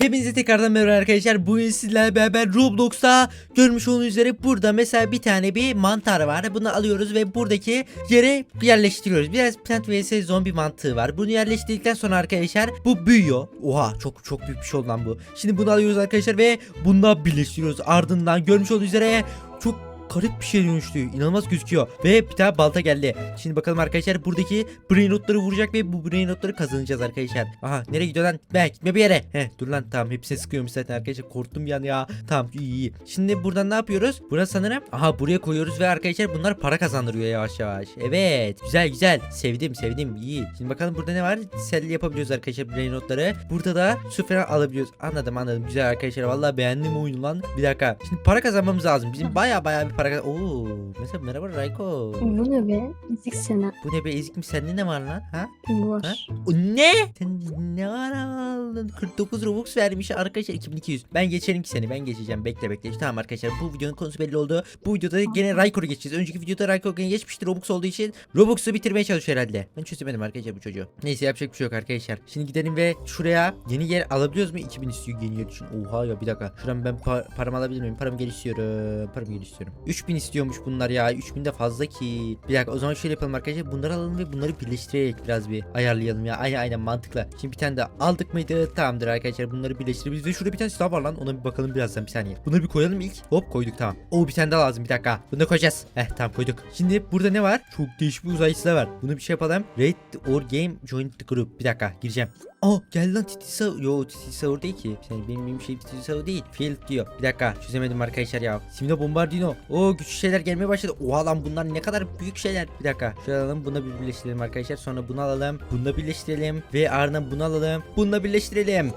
Hepinize tekrardan merhaba arkadaşlar. Bugün sizlerle beraber Roblox'ta görmüş olduğunuz üzere burada mesela bir tane bir mantar var. Bunu alıyoruz ve buradaki yere yerleştiriyoruz. Biraz Plant vs zombi mantığı var. Bunu yerleştirdikten sonra arkadaşlar bu büyüyor. Oha çok çok büyük bir şey oldu lan bu. Şimdi bunu alıyoruz arkadaşlar ve bununla birleştiriyoruz. Ardından görmüş olduğunuz üzere çok garip bir şey dönüştü. İnanılmaz gözüküyor. Ve bir tane balta geldi. Şimdi bakalım arkadaşlar buradaki brain notları vuracak ve bu brain notları kazanacağız arkadaşlar. Aha nereye gidiyor lan? Ben gitme bir yere. Heh dur lan tamam hepsini sıkıyormuş zaten arkadaşlar. Korktum an ya. Tamam iyi iyi. Şimdi buradan ne yapıyoruz? Burası sanırım. Aha buraya koyuyoruz ve arkadaşlar bunlar para kazandırıyor yavaş yavaş. Evet güzel güzel. Sevdim sevdim iyi. Şimdi bakalım burada ne var? Sel yapabiliyoruz arkadaşlar brain notları. Burada da su falan alabiliyoruz. Anladım anladım. Güzel arkadaşlar. Vallahi beğendim oyunu lan. Bir dakika. Şimdi para kazanmamız lazım. Bizim baya baya bir para. Oo, mesela merhaba Rayko. Bu ne be? Ezik sene. Bu ne be ezik mi sende ne var lan? Ha? Bu Ha? O ne? Sen ne ara aldın? 49 Robux vermiş arkadaşlar 2200. Ben geçerim ki seni ben geçeceğim bekle bekle. Tamam arkadaşlar bu videonun konusu belli oldu. Bu videoda gene Raykor'u geçeceğiz. Önceki videoda Raykor gene geçmişti Robux olduğu için Robux'u bitirmeye çalışıyor herhalde. Ben çözemedim arkadaşlar bu çocuğu. Neyse yapacak bir şey yok arkadaşlar. Şimdi gidelim ve şuraya yeni yer alabiliyoruz mu? 2000 istiyor yeni yer için. Oha ya bir dakika. Şuradan ben pa- paramı alabilir miyim? Paramı geri istiyorum. Paramı geri istiyorum. 3000 istiyormuş bunlar ya. 3000 de fazla ki. Bir dakika o zaman şöyle yapalım arkadaşlar. Bunları alalım ve bunları birleştirerek biraz bir ayarlayalım ya. Aynen aynen mantıklı. Şimdi bir tane de aldık mıydı? Tamamdır arkadaşlar. Bunları birleştirebiliriz. Ve şurada bir tane silah var lan. Ona bir bakalım birazdan bir saniye. Bunları bir koyalım ilk. Hop koyduk tamam. Oo bir tane daha lazım bir dakika. Bunu da koyacağız. Heh tamam koyduk. Şimdi burada ne var? Çok değişik bir uzay silahı var. Bunu bir şey yapalım. Raid or game join the group. Bir dakika gireceğim. Aa geldi lan Titi Saur. Yo Titi Saur değil ki. Sen benim benim şey Titi Saur değil. Field diyor. Bir dakika çözemedim arkadaşlar ya. Simina Bombardino. Oo güçlü şeyler gelmeye başladı. Oha lan bunlar ne kadar büyük şeyler. Bir dakika. Şöyle alalım. Bunu bir birleştirelim arkadaşlar. Sonra bunu alalım. Bunu birleştirelim. Ve ardından bunu alalım. Bunu birleştirelim.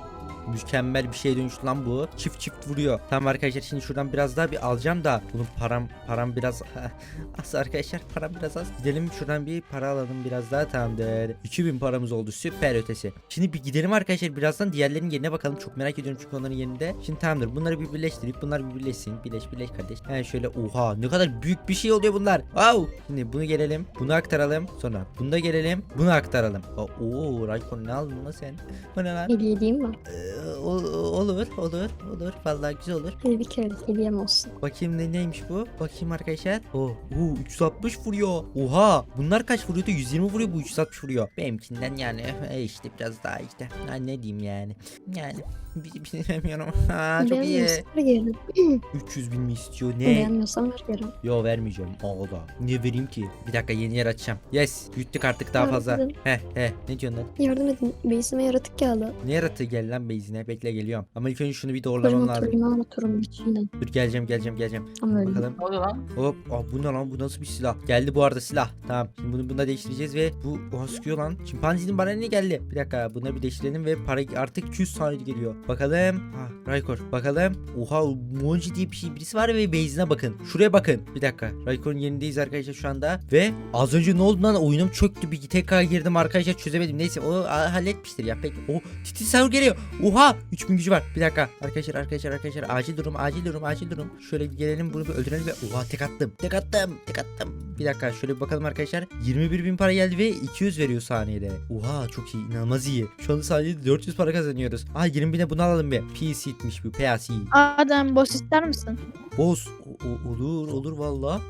Mükemmel bir şeye dönüştü lan bu. Çift çift vuruyor. Tamam arkadaşlar şimdi şuradan biraz daha bir alacağım da bunun param param biraz az arkadaşlar param biraz az. Gidelim şuradan bir para alalım biraz daha tamamdır. 2000 paramız oldu süper ötesi. Şimdi bir gidelim arkadaşlar birazdan diğerlerinin yerine bakalım. Çok merak ediyorum çünkü onların yerinde. Şimdi tamamdır bunları bir birleştirip bunlar bir birleşsin. Birleş birleş kardeş. He şöyle oha ne kadar büyük bir şey oluyor bunlar. Wow. Şimdi bunu gelelim. Bunu aktaralım. Sonra bunu da gelelim. Bunu aktaralım. Oo Raykon ne aldın lan sen? Bu ne lan? Hediye edeyim mi? Ee, olur olur olur vallahi güzel olur. Bir kere hediyem olsun. Bakayım ne neymiş bu? Bakayım arkadaşlar. Oh, oo, 360 vuruyor. Oha. Bunlar kaç vuruyordu? 120 vuruyor bu 360 vuruyor. Benimkinden yani e işte biraz daha işte. Ha, ne diyeyim yani. Yani bir, bir şey demiyorum. Ha, çok iyi. Beğenmiyorsan ver geri. 300 bin mi istiyor? Ne? Beğenmiyorsan ver geri. Yo vermeyeceğim. Aa da. Niye vereyim ki? Bir dakika yeni yer açacağım. Yes. Büyüttük artık daha Yardım fazla. edin. He he. Ne diyorsun lan? Yardım edin. Beysime yaratık geldi. Ne yaratığı gel lan beyzine. Bekle geliyorum. Ama ilk önce şunu bir doğrulamam lazım. motorunu motorun içiyle. Dur geleceğim geleceğim geleceğim. Ama. Bakalım. Ne oluyor lan? Hop. Aa, bu ne lan? Bu nasıl bir silah? Geldi bu arada silah. Tamam. Şimdi bunu bunda değiştireceğiz ve bu oha sıkıyor lan. Çimpanzinin bana ne geldi? Bir dakika. Bunları bir değiştirelim ve para artık 200 tane geliyor. Bakalım. Ha, Raykor. Bakalım. Oha Monji diye bir şey birisi var ve base'ine bakın. Şuraya bakın. Bir dakika. Raykor'un yerindeyiz arkadaşlar şu anda. Ve az önce ne oldu lan? Oyunum çöktü. Bir tekrar girdim arkadaşlar çözemedim. Neyse o halletmiştir ya. Peki. O Titi Saur geliyor. Oha 3000 gücü var. Bir dakika. Arkadaşlar arkadaşlar arkadaşlar acil durum acil durum acil durum. Şöyle gelelim bunu bir öldürelim ve oha tek attım. Tek attım. Tek attım. Bir dakika şöyle bir bakalım arkadaşlar. 21 bin para geldi ve 200 veriyor saniyede. Oha çok iyi inanılmaz iyi. Şu anda saniyede 400 para kazanıyoruz. Aa 20 bine bunu alalım bir. PC'ymiş bu PAC. Adem boş ister misin? Boz. O- olur olur valla.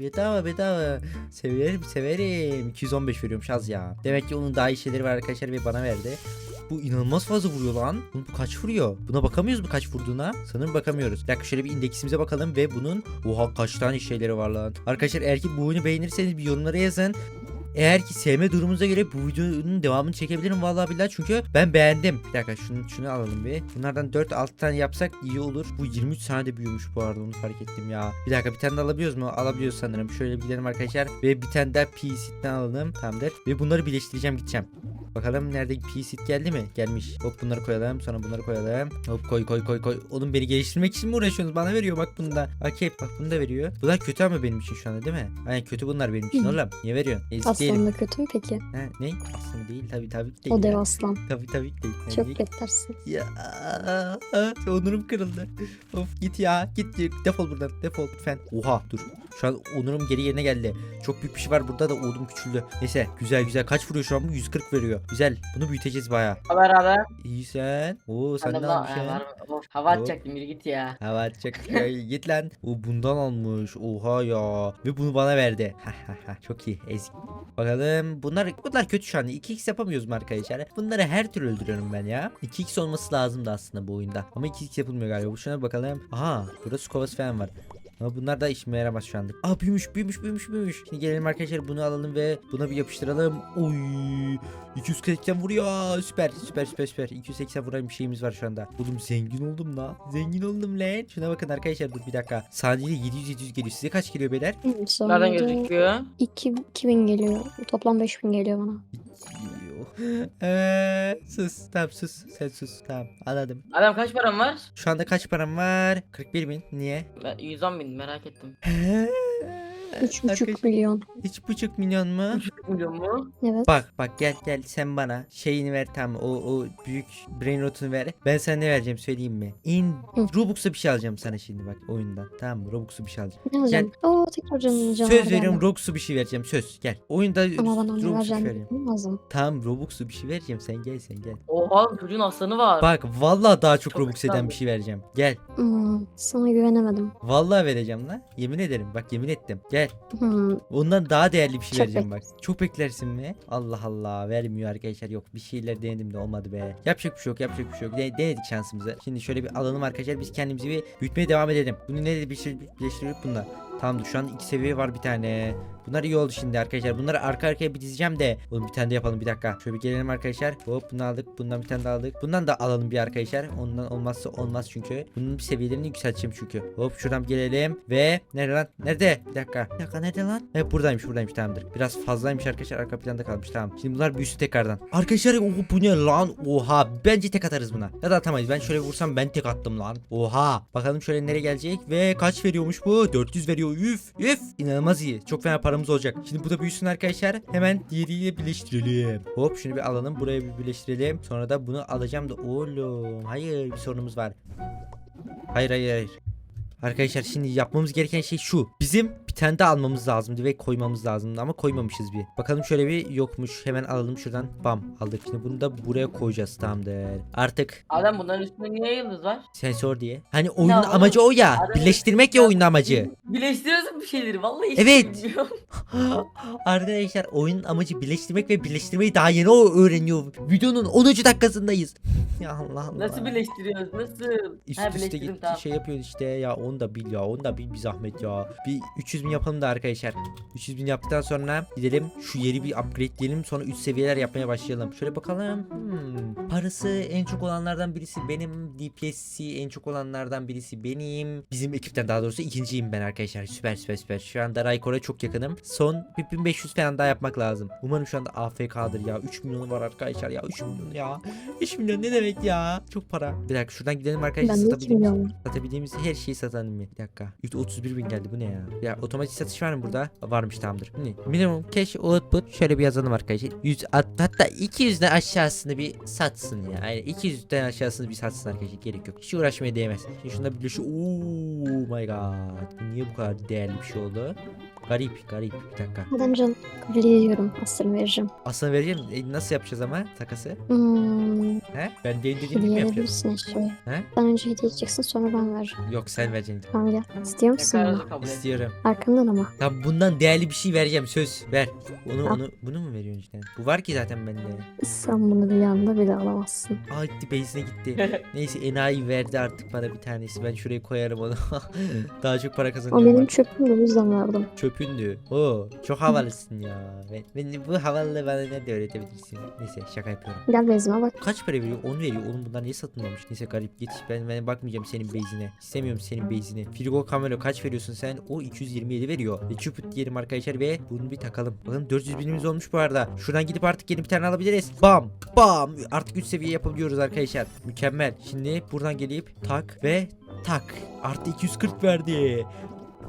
Bedava bedava. Severim severim. 215 veriyormuş az ya. Demek ki onun daha iyi şeyleri var arkadaşlar ve bana verdi. Bu inanılmaz fazla vuruyor lan. Bunun bu kaç vuruyor? Buna bakamıyoruz mu kaç vurduğuna? Sanırım bakamıyoruz. Bir dakika şöyle bir indeksimize bakalım ve bunun oha kaç tane şeyleri var lan. Arkadaşlar eğer ki bu oyunu beğenirseniz bir yorumlara yazın. Eğer ki sevme durumunuza göre bu videonun devamını çekebilirim vallahi billahi çünkü ben beğendim. Bir dakika şunu şunu alalım bir. Bunlardan 4 6 tane yapsak iyi olur. Bu 23 saniyede büyümüş bu arada onu fark ettim ya. Bir dakika bir tane de alabiliyoruz mu? Alabiliyoruz sanırım. Şöyle bir gidelim arkadaşlar ve bir tane daha PC'den alalım. Tamamdır. Ve bunları birleştireceğim gideceğim. Bakalım nerede PC geldi mi? Gelmiş. Hop bunları koyalım. Sonra bunları koyalım. Hop koy koy koy koy. Oğlum beni geliştirmek için mi uğraşıyorsunuz? Bana veriyor bak bunu da. Okey bak bunu da veriyor. Bunlar kötü ama benim için şu anda değil mi? Aynen kötü bunlar benim için oğlum. Niye veriyorsun? Ezik. Aslan da kötü mü peki? Ha, ne? Aslında değil tabii tabii ki değil. O dev aslan. Tabii tabii ki değil. Yani Çok beklersin. Ya onurum kırıldı. Of git ya git defol buradan defol lütfen. Oha dur. Şu an onurum geri yerine geldi. Çok büyük bir şey var burada da oğlum küçüldü. Neyse güzel güzel kaç vuruyor şu an bu 140 veriyor. Güzel. Bunu büyüteceğiz baya. Haber haber. İyi sen. Oo sen de almışsın? Hava Hop. atacaktım yürü git ya. Hava atacak. Ya Git lan. O bundan almış. Oha ya. Ve bunu bana verdi. Çok iyi. Ezik. Bakalım. Bunlar bunlar kötü şu anda. 2x yapamıyoruz mu arkadaşlar? Bunları her türlü öldürüyorum ben ya. 2x olması lazımdı aslında bu oyunda. Ama 2x yapılmıyor galiba. Bu şuna bakalım. Aha. Burada kovası falan var. Ama bunlar da işime yaramaz şu anlık. Aa büyümüş büyümüş büyümüş büyümüş. Şimdi gelelim arkadaşlar bunu alalım ve buna bir yapıştıralım. Oy 280 vuruyor. Süper süper süper süper. 280 vuran bir şeyimiz var şu anda. Oğlum zengin oldum la. Zengin oldum lan. Şuna bakın arkadaşlar dur bir dakika. Saniyede 700 700 geliyor. Size kaç geliyor beyler? Nereden gözüküyor? 2, 2000 geliyor. Toplam 5000 geliyor bana. Eee sus. Tamam sus. Sen sus. Tamam anladım. Adam kaç param var? Şu anda kaç param var? 41 bin. Niye? Ben 110 bin merak ettim. 3,5 milyon. 3,5 milyon mu? 3 milyon mu? Evet. Bak bak gel gel sen bana şeyini ver tam o o büyük brain rotunu ver. Ben sana ne vereceğim söyleyeyim mi? In Hı. Robux'a bir şey alacağım sana şimdi bak oyundan. Tamam mı? Robux'u bir şey alacağım. Ne alacağım? Oo tekrar canım canım. söz veriyorum Robux'u bir şey vereceğim söz. Gel. Oyunda Ama bana ne Robux'u bir şey vereceğim vereceğim. lazım. Tamam Robux'u bir şey vereceğim sen gel sen gel. Oha çocuğun aslanı var. Bak vallahi daha çok, Çok Robux eden güzel. bir şey vereceğim. Gel. Hmm, sana güvenemedim. Vallahi vereceğim lan. Yemin ederim. Bak yemin ettim. Gel. Hmm, Ondan daha değerli bir şey Çok vereceğim bak. Çok beklersin mi? Allah Allah vermiyor arkadaşlar. Yok bir şeyler denedim de olmadı be. Yapacak bir şey yok yapacak bir şey yok. De- denedik şansımızı. Şimdi şöyle bir alalım arkadaşlar. Biz kendimizi bir büyütmeye devam edelim. Bunu ne bir şey birleştirip bununla. Tamamdır şu an iki seviye var bir tane. Bunlar iyi oldu şimdi arkadaşlar. Bunları arka arkaya bir dizeceğim de. Oğlum bir tane de yapalım bir dakika. Şöyle bir gelelim arkadaşlar. Hop bunu aldık. Bundan bir tane daha aldık. Bundan da alalım bir arkadaşlar. Ondan olmazsa olmaz çünkü. Bunun bir seviyelerini yükselteceğim çünkü. Hop şuradan gelelim. Ve nerede lan? Nerede? Bir dakika. Bir dakika nerede lan? Evet buradaymış buradaymış tamamdır. Biraz fazlaymış arkadaşlar. Arka planda kalmış tamam. Şimdi bunlar büyüsün tekrardan. Arkadaşlar oh, bu ne lan? Oha. Bence tek atarız buna. Ya da atamayız. Ben şöyle vursam ben tek attım lan. Oha. Bakalım şöyle nereye gelecek. Ve kaç veriyormuş bu? 400 veriyor. Üf. Üf. İnanılmaz iyi. Çok fena paramız olacak. Şimdi bu da büyüsün arkadaşlar. Hemen diğeriyle birleştirelim. Hop şunu bir alalım. Buraya bir birleştirelim. Sonra da bunu alacağım da oğlum. Hayır bir sorunumuz var. Hayır hayır hayır. Arkadaşlar şimdi yapmamız gereken şey şu. Bizim bir tane daha almamız lazımdı ve koymamız lazımdı ama koymamışız bir. Bakalım şöyle bir yokmuş. Hemen alalım şuradan. Bam aldık. Şimdi bunu da buraya koyacağız tamamdır. Artık Adam bunların üstünde niye yıldız var? sensör diye. Hani oyunun oğlum, amacı o ya. adam- Birleştirmek ya oyunun amacı. Birleştiriyorsun bir şeyleri vallahi hiç Evet. bilmiyorum. Arkadaşlar oyunun amacı birleştirmek ve birleştirmeyi daha yeni o öğreniyor. Videonun 10. dakikasındayız. ya Allah Allah. Nasıl birleştiriyoruz nasıl? Üst üste birleştirdim gitti tamam. şey yapıyoruz işte ya onu da bil ya onu da bil bir zahmet ya. Bir 300 bin yapalım da arkadaşlar. 300 bin yaptıktan sonra gidelim şu yeri bir upgrade diyelim sonra üst seviyeler yapmaya başlayalım. Şöyle bakalım. Hmm. Parası en çok olanlardan birisi benim. DPS'i en çok olanlardan birisi benim. Bizim ekipten daha doğrusu ikinciyim ben arkadaşlar. Süper süper süper. Şu anda Raykor'a çok yakınım. Son bir 1500 falan daha yapmak lazım. Umarım şu anda AFK'dır ya. 3 milyonu var arkadaşlar ya. 3 milyon ya. 3 milyon ne demek ya? Çok para. Bir dakika şuradan gidelim arkadaşlar. ben de 2 Satabildiğimiz-. Satabildiğimiz her şeyi satalım mı? Bir dakika. 31 bin geldi bu ne ya? Ya otomatik satış var mı burada? Varmış tamamdır. Ne? Minimum cash output şöyle bir yazalım arkadaşlar. 100 at, hatta 200'den aşağısını bir satsın ya. Yani 200'den aşağısını bir satsın arkadaşlar. Gerek yok. Hiç uğraşmaya değmez. Şimdi şunda bir şu Oh my god. Niye bu kadar değerli bir şey oldu? Garip garip. Bir dakika. Canım? Kabul ediyorum. Aslını vereceğim. Aslında vereceğim. E, nasıl yapacağız ama takası? Hmm, He? Ben dediğim gibi yapacağız? He? Sen önce hediye edeceksin sonra ben vereceğim. Yok sen vereceksin. Tamam gel. İstiyor musun bunu? İstiyorum. Arkamdan ama. Tamam bundan değerli bir şey vereceğim söz. Ver. Onu Al. onu bunu mu veriyorsun işte? Bu var ki zaten bende. Sen bunu bir anda bile alamazsın. Aa gitti base'ine gitti. Neyse enayi verdi artık bana bir tanesi. Ben şuraya koyarım onu. Daha çok para O kazanacağım. benim bak. çöpüm de o yüzden verdim. Çöpündü. Oo çok havalısın ya. Ben, ben bu havalı bana ne de öğretebilirsin. Neyse şaka yapıyorum. Gel bezime bak. Kaç para veriyor? 10 veriyor. Oğlum bunlar niye satılmamış? Neyse garip git. Ben ben bakmayacağım senin base'ine. İstemiyorum senin base'ini. Frigo Camelo kaç veriyorsun sen? O 227 veriyor. Ve çöpüt diyelim arkadaşlar ve bunu bir takalım. Bakın 400 binimiz olmuş bu arada. Şuradan gidip artık yeni bir tane alabiliriz. Bam bam. Artık 3 seviye yapabiliyoruz arkadaşlar. Mükemmel. Şimdi buradan gelip tak ve tak. Artı 240 verdi.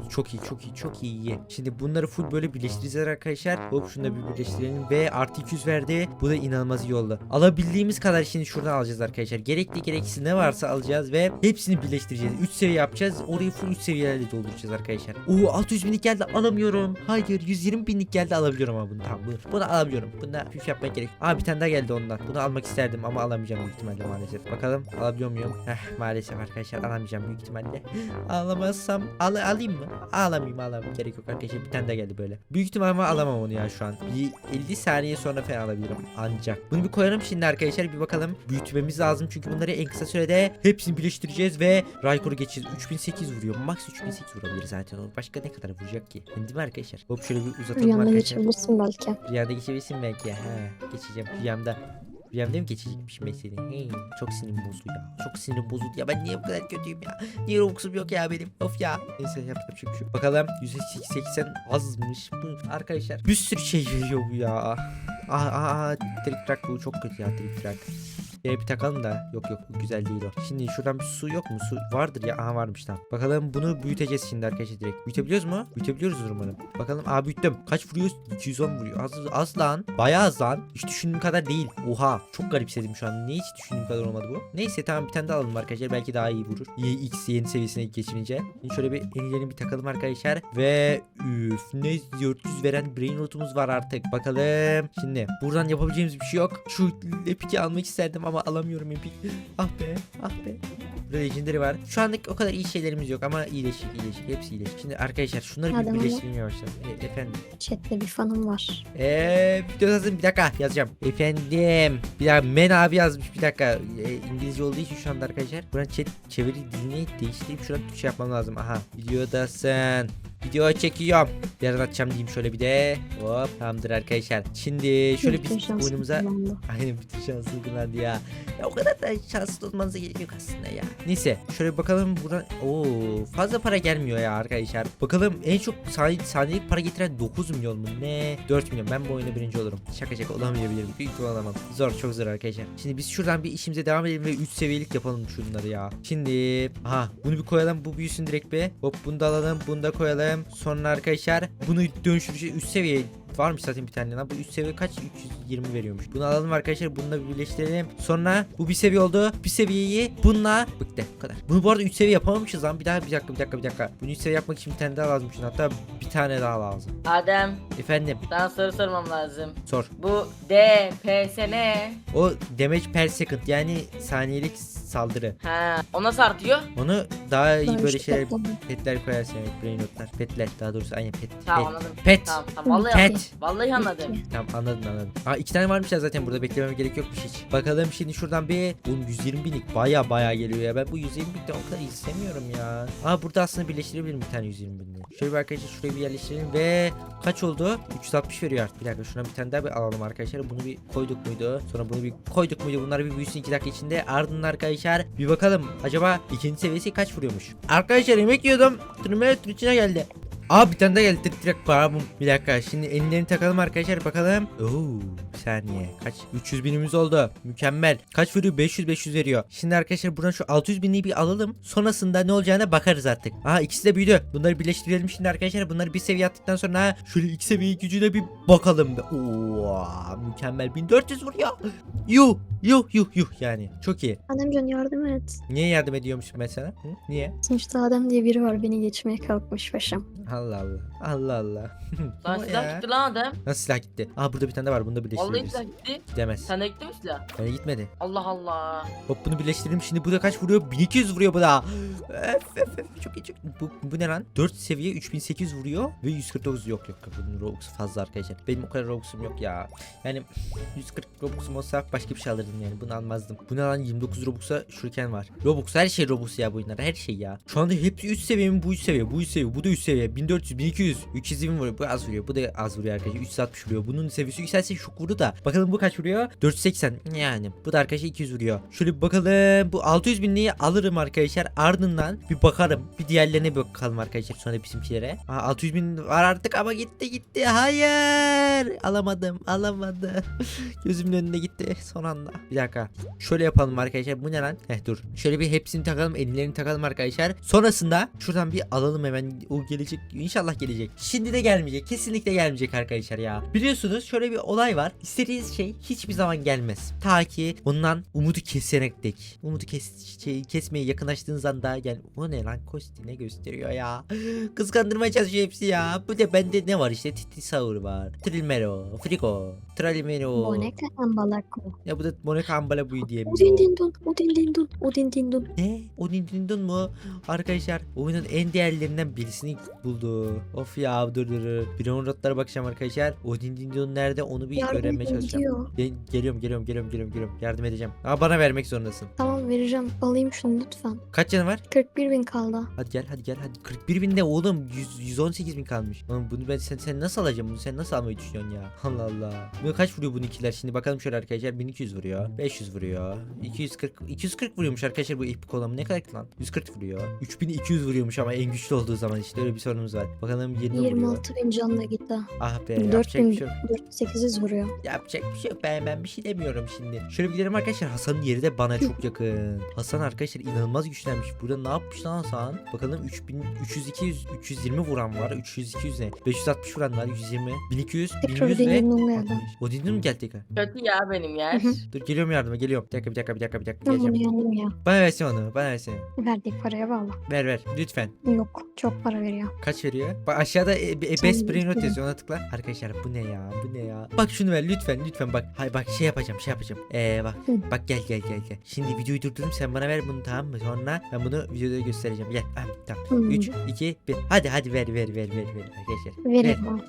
Çok iyi çok iyi çok iyi. Şimdi bunları full böyle birleştireceğiz arkadaşlar. Hop şunu da bir birleştirelim ve artı 200 verdi. Bu da inanılmaz iyi oldu. Alabildiğimiz kadar şimdi şuradan alacağız arkadaşlar. Gerekli gereksiz ne varsa alacağız ve hepsini birleştireceğiz. 3 seviye yapacağız. Orayı full 3 seviyelerle dolduracağız arkadaşlar. Oo 600 binlik geldi alamıyorum. Hayır 120 binlik geldi alabiliyorum ama bunu tamam buyur. Bunu alabiliyorum. Bunda püf yapmak gerek. Aa bir tane daha geldi ondan. Bunu almak isterdim ama alamayacağım büyük ihtimalle maalesef. Bakalım alabiliyor muyum? Heh maalesef arkadaşlar alamayacağım büyük ihtimalle. Alamazsam al alayım mı? Alamayayım alamayayım. Gerek yok arkadaşlar bir tane daha geldi böyle. Büyük ihtimalle ama alamam onu ya şu an. Bir 50 saniye sonra falan alabilirim ancak. Bunu bir koyalım şimdi arkadaşlar bir bakalım. Büyütmemiz lazım çünkü bunları en kısa sürede hepsini birleştireceğiz ve Raykor'u geçeceğiz. 3008 vuruyor. Max 3008 vurabilir zaten. Başka ne kadar vuracak ki? Değil mi arkadaşlar? Hop şöyle bir uzatalım Rüyanda arkadaşlar. geçebilirsin belki. Rüyada geçebilirsin belki. Ha, geçeceğim rüyamda. Rüyamda mı geçecekmiş mesele? Hey, çok sinirim bozuldu ya. Çok sinirim bozuldu ya. Ben niye bu kadar kötüyüm ya? Niye Robux'um yok ya benim? Of ya. Neyse yapacak bir şey yok. Bakalım 180 azmış. Bu arkadaşlar bir sürü şey veriyor bu ya. Aa, aa, trik trak bu çok kötü ya trik trak. Şeye bir takalım da. Yok yok güzel değil o. Şimdi şuradan bir su yok mu? Su vardır ya. Aha varmış tamam. Bakalım bunu büyüteceğiz şimdi arkadaşlar direkt. Büyütebiliyoruz mu? Büyütebiliyoruz umarım. Bakalım. Aa büyüttüm. Kaç vuruyor? 210 vuruyor. Az, az lan. Bayağı az lan. Hiç düşündüğüm kadar değil. Oha. Çok garipsedim şu an. Niye hiç düşündüğüm kadar olmadı bu? Neyse tamam bir tane daha alalım arkadaşlar. Belki daha iyi vurur. X yeni seviyesine geçinince. Şimdi şöyle bir yenilerini bir takalım arkadaşlar. Ve üf ne 400 veren brain rotumuz var artık. Bakalım. Şimdi buradan yapabileceğimiz bir şey yok. Şu epiki almak isterdim ama alamıyorum epik. Ah be ah be. Burada legendary var. Şu anlık o kadar iyi şeylerimiz yok ama iyileşik iyileşik. Hepsi iyileşik. Şimdi arkadaşlar şunları bir Hadi ama. birleştirmeye başlayalım. E, efendim. Chatte bir fanım var. Eee video yazın bir dakika yazacağım. Efendim. Bir dakika men abi yazmış bir dakika. E, İngilizce olduğu için şu anda arkadaşlar. Buradan chat çeviri dilini değiştirip şuradan şey yapmam lazım. Aha videodasın. Video çekiyorum. Yarın atacağım diyeyim şöyle bir de. Hop tamamdır arkadaşlar. Şimdi şöyle şansım oyunumuza. Aynen bütün şanslı kullandı ya. Ya o kadar da şanslı olmanıza gerek yok aslında ya. Neyse şöyle bir bakalım buradan. Oo fazla para gelmiyor ya arkadaşlar. Bakalım en çok saniye, saniyelik para getiren 9 milyon mu ne? 4 milyon. Ben bu oyunda birinci olurum. Şaka şaka olamayabilirim. Büyük ihtimal olamam. Zor çok zor arkadaşlar. Şimdi biz şuradan bir işimize devam edelim ve 3 seviyelik yapalım şunları ya. Şimdi aha bunu bir koyalım. Bu büyüsün direkt bir. Hop bunu da alalım. Bunu da koyalım. Sonra arkadaşlar bunu dönüştüreceğiz. 3 seviye varmış zaten bir tane lan. Bu 3 seviye kaç? 320 veriyormuş. Bunu alalım arkadaşlar. Bununla bir birleştirelim. Sonra bu bir seviye oldu. Bir seviyeyi bununla bıktı. Bu kadar. Bunu bu arada 3 seviye yapamamışız lan. Bir daha bir dakika bir dakika bir dakika. Bunu 3 seviye yapmak için bir tane daha lazım. Şimdi hatta bir tane daha lazım. Adem Efendim sana soru sormam lazım. sor. Bu D, P, S ne? O damage per second yani saniyelik saldırı. Ha, o nasıl artıyor? Onu daha iyi Ben böyle şu şeyler petler koyarsın evet brain notlar. Petler daha doğrusu aynen pet. Tamam pet. anladım. Pet. Tamam tamam vallahi Pet. anladım. Vallahi anladım. Tamam anladın anladın. Aa iki tane varmış ya zaten burada beklememe gerek yokmuş hiç. Bakalım şimdi şuradan bir oğlum 120 binlik baya baya geliyor ya. Ben bu 120 binlikten o kadar istemiyorum ya. Aa burada aslında birleştirebilirim bir tane 120 binlik. Şöyle bir arkadaşlar şuraya bir yerleştirelim ve kaç oldu? 360 veriyor artık. Bir dakika şuna bir tane daha bir alalım arkadaşlar. Bunu bir koyduk muydu? Sonra bunu bir koyduk muydu? Bunlar bir büyüsün 2 dakika içinde. Ardından arkadaşlar bir bakalım. Acaba ikinci seviyesi kaç vuruyormuş? Arkadaşlar yemek yiyordum. Termometre içine geldi. Aa bir tane daha geldi direkt paramım. Bir dakika şimdi ellerini takalım arkadaşlar bakalım. Oo saniye kaç 300 binimiz oldu. Mükemmel. Kaç veriyor 500 500 veriyor. Şimdi arkadaşlar buradan şu 600 binliği bir alalım. Sonrasında ne olacağına bakarız artık. Aa ikisi de büyüdü. Bunları birleştirelim şimdi arkadaşlar. Bunları bir seviye attıktan sonra şöyle iki seviye gücüne bir bakalım. Oo mükemmel 1400 vuruyor. Yuh yuh yuh yuh yani. Çok iyi. Ademcan yardım et. Niye yardım ediyormuşum ben sana? Hı? Niye? Sonuçta Adem diye biri var beni geçmeye kalkmış paşam. Allah Allah. Allah Allah. Lan O silah ya. gitti lan Adem. Nasıl silah gitti? Aa burada bir tane daha var. Bunu da Silah gitti. Gidemez. Sen de gitti mi silah? Bana gitmedi. Allah Allah. Hop bunu birleştirelim. Şimdi bu da kaç vuruyor? 1200 vuruyor bu da. Öf, öf, öf. Çok iyi çok. Bu, bu ne lan? 4 seviye 3800 vuruyor ve 149 yok yok. yok. Bunun Robux fazla arkadaşlar. Benim o kadar Robux'um yok ya. Yani 140 Robux'um olsa başka bir şey alırdım yani. Bunu almazdım. Bu ne lan 29 Robux'a şuriken var. Robux her şey Robux ya bu oyunlar. Her şey ya. Şu anda hepsi 3 seviye mi? Bu 3 seviye. Bu 3 seviye. Bu da 3 seviye. 1400, 1200, 320 vuruyor. Bu az vuruyor. Bu da az vuruyor arkadaşlar. 360 vuruyor. Bunun seviyesi yükselse çok vurdu da. Bakalım bu kaç vuruyor? 480. Yani. Bu da arkadaşlar 200 vuruyor. Şöyle bir bakalım. Bu 600 binliği alırım arkadaşlar. Ardından bir bakarım. Bir diğerlerine bakalım arkadaşlar sonra bizimkilere. Aa, 600 bin var artık ama gitti gitti. Hayır. Alamadım alamadım. Gözümün önünde gitti son anda. Bir dakika. Şöyle yapalım arkadaşlar. Bu ne lan? Heh dur. Şöyle bir hepsini takalım. Ellerini takalım arkadaşlar. Sonrasında şuradan bir alalım hemen. O gelecek. İnşallah gelecek. Şimdi de gelmeyecek. Kesinlikle gelmeyecek arkadaşlar ya. Biliyorsunuz şöyle bir olay var. İstediğiniz şey hiçbir zaman gelmez. Ta ki bundan umudu kesene dek. Umudu kes, şey, kesmeye yakınlaştığınız anda gel. O ne lan? Kosti ne gösteriyor ya? Kıskandırmaya çalışıyor hepsi ya. Bu da bende ne var işte? Titisaur var. Trilmero. Frigo. Tralimero. Boneka ambalako. Ya bu da Monika Ambala buyu diye. Odin dindun. Odin dindun. Odin dindun. Ne? O Nintendo mu? Arkadaşlar oyunun en değerlerinden birisini buldu. Of ya dur dur dur. Bir rotlara bakacağım arkadaşlar. O Nintendo nerede onu bir Yardım öğrenmeye edin çalışacağım. diyor. Gel- geliyorum geliyorum geliyorum geliyorum geliyorum. Yardım edeceğim. Ama bana vermek zorundasın. Tamam vereceğim. Alayım şunu lütfen. Kaç canı var? 41 bin kaldı. Hadi gel hadi gel hadi. 41 bin de oğlum 100, 118 bin kalmış. Oğlum bunu ben sen, sen nasıl alacağım bunu sen nasıl almayı düşünüyorsun ya? Allah Allah. Bunu kaç vuruyor bu ikiler şimdi bakalım şöyle arkadaşlar 1200 vuruyor. 500 vuruyor. 240 240 vuruyormuş arkadaşlar bu ip kolam ne kadar ki lan? 140 vuruyor. 3200 vuruyormuş ama en güçlü olduğu zaman işte öyle bir sorunumuz var. Bakalım 20 vuruyor. 26 bin canla gitti. Ah be 4 yapacak bir bin şey yok. 4800 vuruyor. Yapacak bir şey yok ben, ben bir şey demiyorum şimdi. Şöyle bir gidelim arkadaşlar Hasan'ın yeri de bana çok yakın. Hasan arkadaşlar inanılmaz güçlenmiş. Burada ne yapmış lan Hasan? Bakalım 3000 300 200 320 vuran var. 300 200 ne? 560 vuran var. 120 1200 Tekrar 1100 ve o dinle mi geldi tekrar? Kötü ya benim yer. Hı hı. Dur geliyorum yardıma geliyorum. Bir dakika bir dakika bir dakika bir dakika Ben bunu geleceğim. yandım ya. Bana versin onu bana versin. Verdiği paraya bağlı. Ver ver lütfen. Yok. Çok para veriyor. Kaç veriyor? Bak aşağıda e, e, Sen best brain lütfen. yazıyor ona tıkla. Arkadaşlar bu ne ya bu ne ya. Bak şunu ver lütfen lütfen bak. Hay bak şey yapacağım şey yapacağım. Eee bak Hı. bak gel gel gel gel. Şimdi videoyu durdurum sen bana ver bunu tamam mı? Sonra ben bunu videoda göstereceğim. Gel. Ah, tamam. Hmm. 3 2 1. Hadi hadi ver ver ver ver ver arkadaşlar. Abi.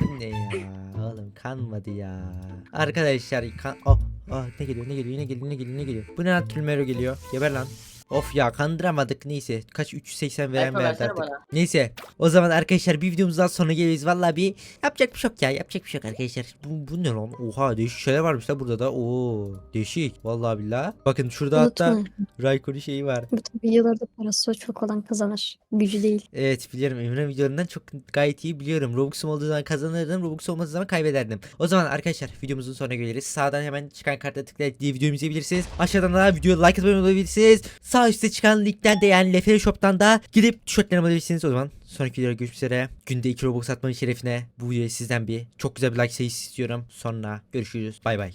Bu ne ya? Oğlum kanmadı ya. Arkadaşlar kan oh, oh ne geliyor ne geliyor ne geliyor ne geliyor ne geliyor. Bu ne lan Tülmero geliyor. Geber lan. Of ya kandıramadık neyse. Kaç 380 veren Alfa verdi versene artık. bana. Neyse o zaman arkadaşlar bir videomuzdan sonra geliriz. Vallahi bir yapacak bir şey yok ya. Yapacak bir şey yok arkadaşlar. Bu, bu ne lan? Oha değişik şeyler varmış da burada da. Oo değişik. Vallahi billah. Bakın şurada hatta Unutma. Raycon'un şeyi var. Bu tabi videolarda parası çok olan kazanır. Gücü değil. Evet biliyorum Emre videolarından çok gayet iyi biliyorum. Robux'um olduğu zaman kazanırdım. Robux olmadığı zaman kaybederdim. O zaman arkadaşlar videomuzun sonuna geliriz. Sağdan hemen çıkan karta tıklayarak diye videomu izleyebilirsiniz. Aşağıdan da videoya like atmayı unutmayabilirsiniz. Sağ üstte çıkan linkten de yani Lefere Shop'tan da gidip tişörtlerimi alabilirsiniz. O zaman sonraki videoda görüşmek üzere. Günde 2 Robux atmanın şerefine bu videoya sizden bir çok güzel bir like sayısı istiyorum. Sonra görüşürüz. Bay bay.